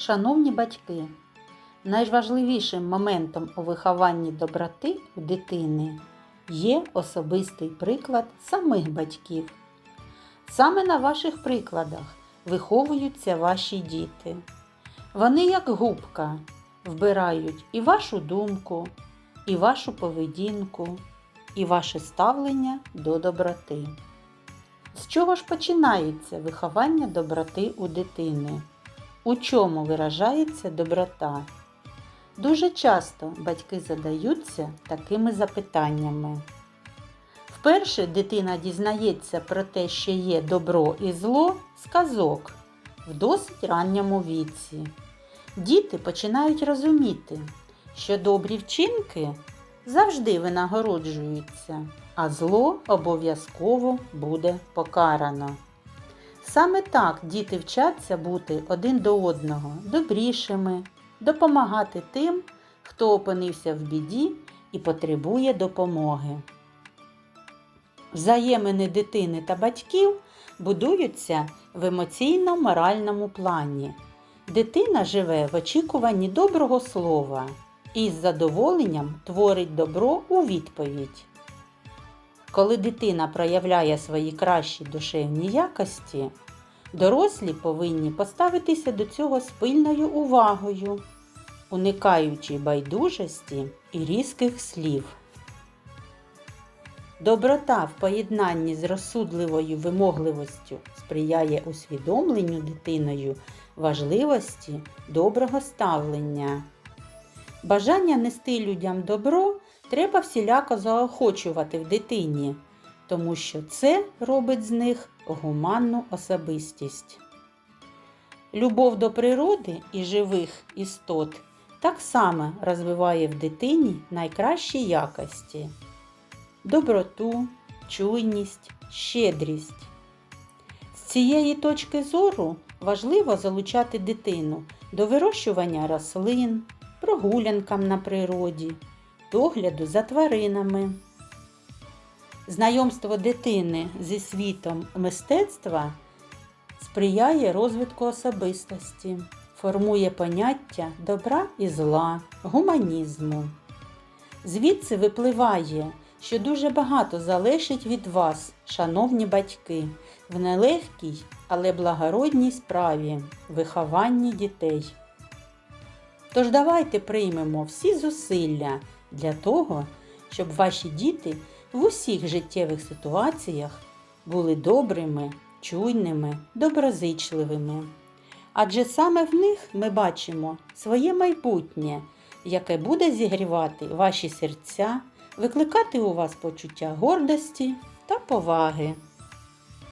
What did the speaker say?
Шановні батьки, найважливішим моментом у вихованні доброти у дитини є особистий приклад самих батьків. Саме на ваших прикладах виховуються ваші діти. Вони, як губка, вбирають і вашу думку, і вашу поведінку, і ваше ставлення до доброти. З чого ж починається виховання доброти у дитини? У чому виражається доброта? Дуже часто батьки задаються такими запитаннями. Вперше дитина дізнається про те, що є добро і зло з казок в досить ранньому віці. Діти починають розуміти, що добрі вчинки завжди винагороджуються, а зло обов'язково буде покарано. Саме так діти вчаться бути один до одного добрішими, допомагати тим, хто опинився в біді і потребує допомоги. Взаємини дитини та батьків будуються в емоційно-моральному плані. Дитина живе в очікуванні доброго слова і з задоволенням творить добро у відповідь. Коли дитина проявляє свої кращі душевні якості, дорослі повинні поставитися до цього з пильною увагою, уникаючи байдужості і різких слів. Доброта в поєднанні з розсудливою вимогливостю сприяє усвідомленню дитиною важливості доброго ставлення. Бажання нести людям добро треба всіляко заохочувати в дитині, тому що це робить з них гуманну особистість. Любов до природи і живих істот так само розвиває в дитині найкращі якості доброту, чуйність, щедрість. З цієї точки зору важливо залучати дитину до вирощування рослин, прогулянкам на природі, догляду за тваринами. Знайомство дитини зі світом мистецтва сприяє розвитку особистості, формує поняття добра і зла, гуманізму. Звідси випливає, що дуже багато залежить від вас, шановні батьки, в нелегкій, але благородній справі вихованні дітей. Тож давайте приймемо всі зусилля для того, щоб ваші діти в усіх життєвих ситуаціях були добрими, чуйними, доброзичливими. Адже саме в них ми бачимо своє майбутнє, яке буде зігрівати ваші серця, викликати у вас почуття гордості та поваги.